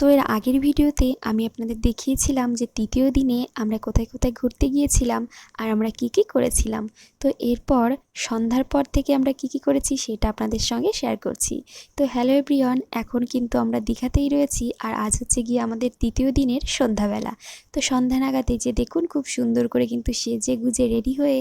তো এর আগের ভিডিওতে আমি আপনাদের দেখিয়েছিলাম যে তৃতীয় দিনে আমরা কোথায় কোথায় ঘুরতে গিয়েছিলাম আর আমরা কি কি করেছিলাম। তো এরপর সন্ধ্যার পর থেকে আমরা কি কি করেছি সেটা আপনাদের সঙ্গে শেয়ার করছি। তো হ্যালো এভরিওয়ান এখন কিন্তু আমরা দীঘাতেই রয়েছি আর আজ হচ্ছে গিয়ে আমাদের তৃতীয় দিনের সন্ধ্যাবেলা। তো সন্ধ্যা নাগাতে যে দেখুন খুব সুন্দর করে কিন্তু সেজে গুজে রেডি হয়ে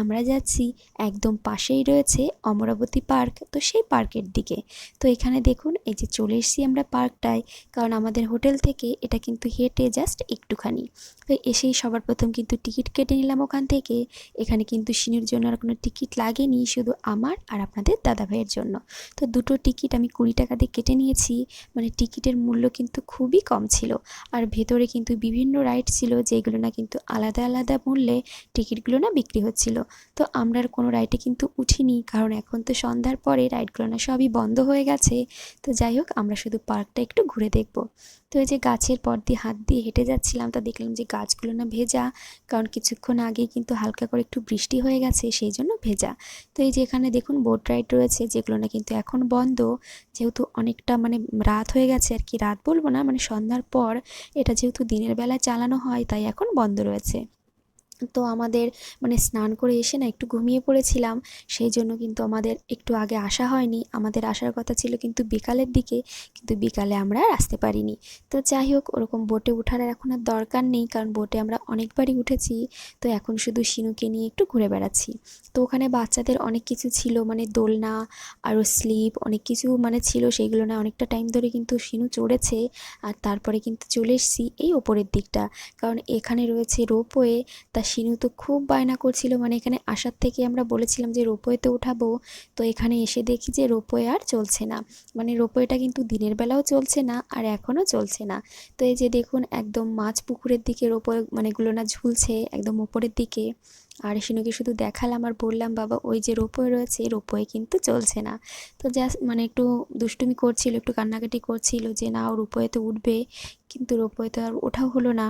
আমরা যাচ্ছি একদম পাশেই রয়েছে অমরাবতী পার্ক, তো সেই পার্কের দিকে। তো এখানে দেখুন, এই যে চলে এসেছি আমরা পার্কটায়, কারণ আমাদের হোটেল থেকে এটা কিন্তু হেঁটে জাস্ট একটুখানি। তো এসেই সবার প্রথম কিন্তু টিকিট কেটে নিলাম ওখান থেকে। এখানে কিন্তু সিনুর জন্য আর কোনো টিকিট লাগেনি, শুধু আমার আর আপনাদের দাদা ভাইয়ের জন্য। তো দুটো টিকিট আমি কুড়ি টাকা দিয়ে কেটে নিয়েছি মানে টিকিটের মূল্য কিন্তু খুবই কম ছিল। আর ভেতরে কিন্তু বিভিন্ন রাইড ছিল, যেগুলো না কিন্তু আলাদা আলাদা মূল্যে টিকিটগুলো না বিক্রি হচ্ছিল। তো আমরা আর কোনো রাইডে কিন্তু উঠিনি, কারণ এখন তো সন্ধ্যার পরে রাইডগুলো না সবই বন্ধ হয়ে গেছে। তো যাই হোক, আমরা শুধু পার্কটা একটু ঘুরে দেখব। তো এই যে গাছের পর দিয়ে হাত দিয়ে হেঁটে যাচ্ছিলাম, তা দেখলাম যে গাছগুলো না ভেজা, কারণ কিছুক্ষণ আগে কিন্তু হালকা করে একটু বৃষ্টি হয়ে গেছে, সেই জন্য ভেজা। তো এই যে এখানে দেখুন বোট রাইড রয়েছে, যেগুলো না কিন্তু এখন বন্ধ। যেহেতু অনেকটা মানে রাত হয়ে গেছে, আর কি রাত বলব না মানে সন্ধ্যার পর এটা যেহেতু দিনের বেলায় চালানো হয়, তাই এখন বন্ধ রয়েছে। তো আমাদের মানে স্নান করে এসে না একটু ঘুমিয়ে পড়েছিলাম, সেই জন্য কিন্তু আমাদের একটু আগে আসা হয়নি। আমাদের আসার কথা ছিল কিন্তু বিকালের দিকে, কিন্তু বিকালে আমরা আসতে পারিনি। তো যাই হোক, ওরকম বোটে ওঠার এখন আর দরকার নেই, কারণ বোটে আমরা অনেকবারই উঠেছি। তো এখন শুধু শিনুকে নিয়ে একটু ঘুরে বেড়াচ্ছি। তো ওখানে বাচ্চাদের অনেক কিছু ছিল মানে দোলনা, আরও স্লিপ, অনেক কিছু মানে ছিল সেইগুলো না অনেকটা টাইম ধরে কিন্তু শিনু চড়েছে। আর তারপরে কিন্তু চলে এসেছি এই ওপরের দিকটা। কারণ এখানে রয়েছে রোপওয়ে, তা শিনু তো খুব বায়না করছিল। মানে এখানে আসার থেকে আমরা বলেছিলাম যে, রোপওয়েতে উঠাবো। তো এখানে এসে দেখি যে, রোপওয়ে আর চলছে না। মানে রোপওয়েটা কিন্তু দিনের বেলাও চলছে না, আর এখনও চলছে না। তো এই যে দেখুন, একদম মাছ পুকুরের দিকে রোপওয়ে মানে এগুলো না ঝুলছে, একদম ওপরের দিকে। আর শিনুকে শুধু দেখালাম আর বললাম, বাবা, ওই যে রোপওয়ে রয়েছে, রোপওয়ে কিন্তু চলছে না। তো জাস্ট মানে একটু দুষ্টুমি করছিল, একটু কান্নাকাটি করছিল যে, না, ও রোপওয়েতে উঠবে। কিন্তু রোপওয়ে তো আর ওঠাও হলো না।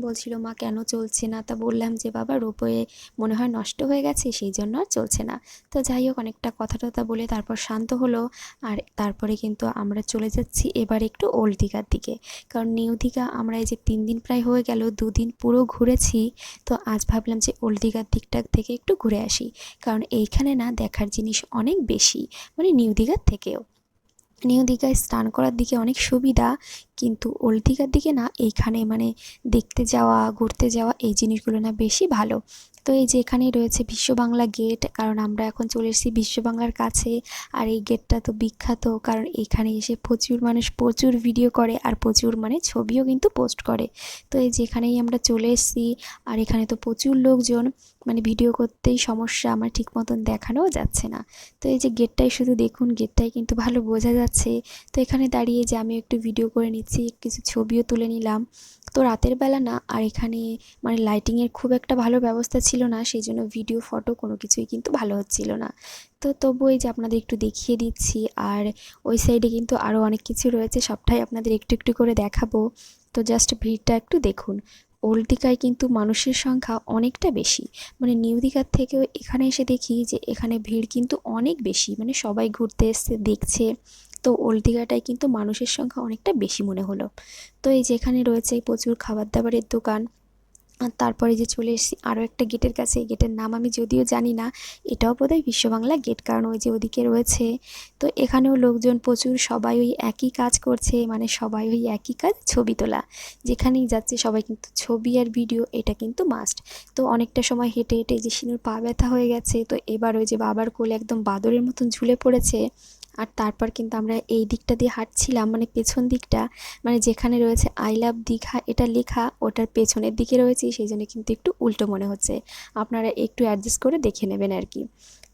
বলছিল, মা, কেন চলছে না? তা বললাম যে, বাবা রোপওয়ে মনে হয় নষ্ট হয়ে গেছে সেই জন্য আর চলছে না। তো যাই হোক, অনেকটা কথা টথা বলে তারপর শান্ত হলো। আর তারপরে কিন্তু আমরা চলে যাচ্ছি এবার একটু ওল্ড দীঘার দিকে। কারণ নিউ দীঘা আমরা এই যে তিন দিন প্রায় হয়ে গেল, দুদিন পুরো ঘুরেছি। তো আজ ভাবলাম যে ওল্ড দীঘার দিকটা থেকে একটু ঘুরে আসি। কারণ এইখানে না দেখার জিনিস অনেক বেশি মানে নিউ দীঘার থেকেও। নিউ দীঘায় স্নান করার দিকে অনেক সুবিধা। কিন্তু ওল্ড দিকে না এইখানে মানে দেখতে যাওয়া, ঘুরতে যাওয়া এই জিনিসগুলো না বেশি ভালো। তো এই যে এখানেই রয়েছে বিশ্ব বাংলা গেট, কারণ আমরা এখন চলে এসেছি বিশ্ব বাংলার কাছে। আর এই গেটটা তো বিখ্যাত, কারণ এখানে এসে প্রচুর মানুষ প্রচুর ভিডিও করে আর প্রচুর মানে ছবিও কিন্তু পোস্ট করে। তো এই যেখানেই আমরা চলে এসেছি, আর এখানে তো প্রচুর লোকজন মানে ভিডিও করতেই সমস্যা, আমার ঠিক মতন দেখানোও যাচ্ছে না। তো এই যে গেটটাই শুধু দেখুন, গেটটাই কিন্তু ভালো বোঝা যাচ্ছে। তো এখানে দাঁড়িয়ে যে আমি একটু ভিডিও করে নিচ্ছি। কিছু ছবিও তুলে নিলাম। তো রাতের বেলা না, আর এখানে মানে লাইটিংয়ের খুব একটা ভালো ব্যবস্থা ছিল না সেই জন্য ভিডিও ফটো কোনো কিছুই কিন্তু ভালো হচ্ছিল না। তো তবু এই যে আপনাদের একটু দেখিয়ে দিচ্ছি, আর ওই সাইডে কিন্তু আরও অনেক কিছু রয়েছে, সবটাই আপনাদের একটু একটু করে দেখাবো। তো জাস্ট ভিড়টা একটু দেখুন। ওল্ড দীঘায় কিন্তু মানুষের সংখ্যা অনেকটা বেশি। মানে নিউ দীঘার থেকেও এখানে এসে দেখি যে, এখানে ভিড় কিন্তু অনেক বেশি। মানে সবাই ঘুরতে এসছে দেখছে। তো ওল্ড দীঘাটায় কিন্তু মানুষের সংখ্যা অনেকটা বেশি মনে হলো। তো এই যেখানে রয়েছে প্রচুর খাবার দাবারের দোকান তারপরে যে চলে এসেছি আরও একটা গেটের কাছে। এই গেটের নাম আমি যদিও জানি না, এটাও বোধহয় বিশ্ববাংলা গেট, কারণ ওই যে ওদিকে রয়েছে। তো এখানেও লোকজন প্রচুর, সবাই ওই একই কাজ করছে মানে সবাই ওই একই কাজ ছবি তোলা। যেখানেই যাচ্ছে সবাই কিন্তু ছবি আর ভিডিও, এটা কিন্তু মাস্ট তো অনেকটা সময় হেঁটে হেঁটে যে শিনুর পা ব্যথা হয়ে গেছে, তো এবার ওই যে বাবার কোলে একদম বাদরের মতন ঝুলে পড়েছে। আর তারপর কিন্তু আমরা এই দিকটা দিয়ে হাঁটছিলাম মানে পেছন দিকটা মানে যেখানে রয়েছে আই লাভ দীঘা, এটা লেখা, ওটার পেছনের দিকে রয়েছে, সেই জন্য কিন্তু একটু উল্টো মনে হচ্ছে। আপনারা একটু অ্যাডজাস্ট করে দেখে নেবেন আর কি।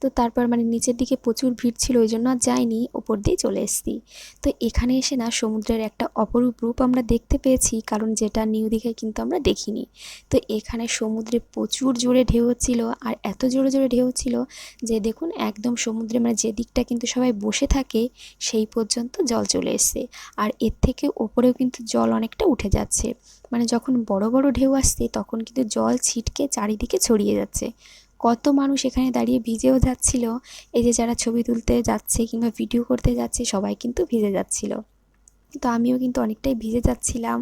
তো তারপর মানে নিচের দিকে প্রচুর ভিড় ছিল, ওই জন্য আর যাইনি, ওপর দিয়ে চলে এসেছি। তো এখানে এসে না সমুদ্রের একটা অপরূপ রূপ আমরা দেখতে পেয়েছি, কারণ যেটা নিউ দীঘায় কিন্তু আমরা দেখিনি। তো এখানে সমুদ্রে প্রচুর জোরে ঢেউ হচ্ছিল, আর এত জোরে জোরে ঢেউ হচ্ছিল যে দেখুন, একদম সমুদ্রে মানে যে দিকটা কিন্তু সবাই বসে থাকে, সেই পর্যন্ত জল চলে এসছে। আর এর থেকে ওপরেও কিন্তু জল অনেকটা উঠে যাচ্ছে। মানে যখন বড় বড় ঢেউ আসছে, তখন কিন্তু জল ছিটকে চারিদিকে ছড়িয়ে যাচ্ছে। কত মানুষ এখানে দাঁড়িয়ে ভিজেও যাচ্ছিল। এই যে যারা ছবি তুলতে যাচ্ছে কিংবা ভিডিও করতে যাচ্ছে, সবাই কিন্তু ভিজে যাচ্ছিল। তো আমিও কিন্তু অনেকটাই ভিজে যাচ্ছিলাম।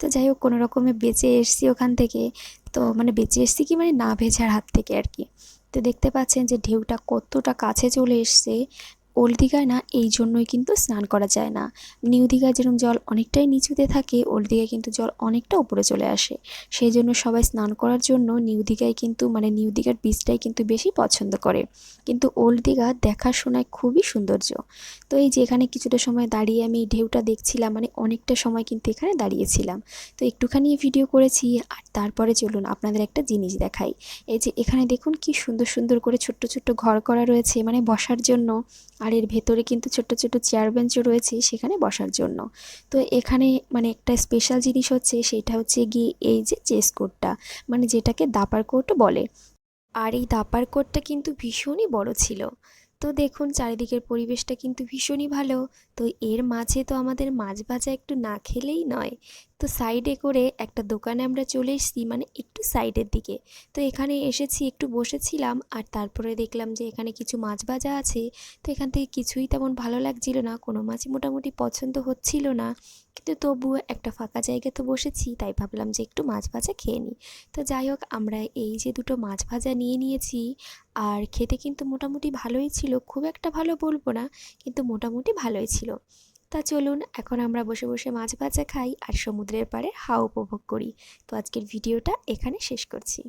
তো যাই হোক, কোনো রকমে বেঁচে এসছি ওখান থেকে। তো মানে বেঁচে এসছি কি মানে না ভেজার হাত থেকে আর কি। তো দেখতে পাচ্ছেন যে ঢেউটা কতটা কাছে চলে এসছে। ওল্ড দীঘায় না, এই জন্যই কিন্তু স্নান করা যায় না। নিউ দীঘায় যেরকম জল অনেকটাই নিচুতে থাকে ওল্ড দীঘায় কিন্তু জল অনেকটা উপরে চলে আসে। সেই জন্য সবাই স্নান করার জন্য নিউ দীঘায় কিন্তু মানে নিউ দীঘার বীচটাই কিন্তু বেশি পছন্দ করে। কিন্তু ওল্ড দীঘা দেখাশোনায় খুবই সৌন্দর্য। তো এই যে এখানে কিছুটা সময় দাঁড়িয়ে আমি ঢেউটা দেখছিলাম মানে অনেকটা সময় কিন্তু এখানে দাঁড়িয়েছিলাম। তো একটুখানি ভিডিও করেছি, আর তারপরে চলুন আপনাদের একটা জিনিস দেখাই। এই যে এখানে দেখুন কি সুন্দর সুন্দর করে ছোট্ট ছোট্ট ঘর করা রয়েছে মানে বসার জন্য। আর এর ভেতরে কিন্তু ছোট্ট ছোট্ট চেয়ার বেঞ্চও রয়েছে সেখানে বসার জন্য। তো এখানে মানে একটা স্পেশাল জিনিস হচ্ছে সেটা হচ্ছে গিয়ে এই যে চেস কোর্টটা মানে যেটাকে দাপার কোর্টও বলে। আর এই দাপার কোর্টটা কিন্তু ভীষণই বড় ছিল। তো দেখুন চারিদিকের পরিবেশটা কিন্তু ভীষণই ভালো। তো এর মাঝে তো আমাদের মাছ ভাজা একটু না খেলেই নয়। তো সাইডে করে একটা দোকানে আমরা চলে এসেছি মানে একটু সাইডের দিকে। তো এখানে এসেছি, একটু বসেছিলাম আর তারপরে দেখলাম যে এখানে কিছু মাছ ভাজা আছে। তো এখান থেকে কিছুই তেমন ভালো লাগছিল না, কোনো মাছই মোটামুটি পছন্দ হচ্ছিল না। কিন্তু তবুও একটা ফাঁকা জায়গায় তো বসেছি, তাই ভাবলাম যে একটু মাছ ভাজা খেয়ে নিই। তো যাই হোক, আমরা এই যে দুটো মাছ ভাজা নিয়ে নিয়েছি আর খেতে কিন্তু মোটামুটি ভালোই ছিল, খুব একটা ভালো বলব না, কিন্তু মোটামুটি ভালোই ছিল। তা চলুন, এখন আমরা বসে বসে মাছ ভাজা খাই আর সমুদ্রের পাড়ে হাওয়া উপভোগ করি। তো আজকের ভিডিওটা এখানে শেষ করছি।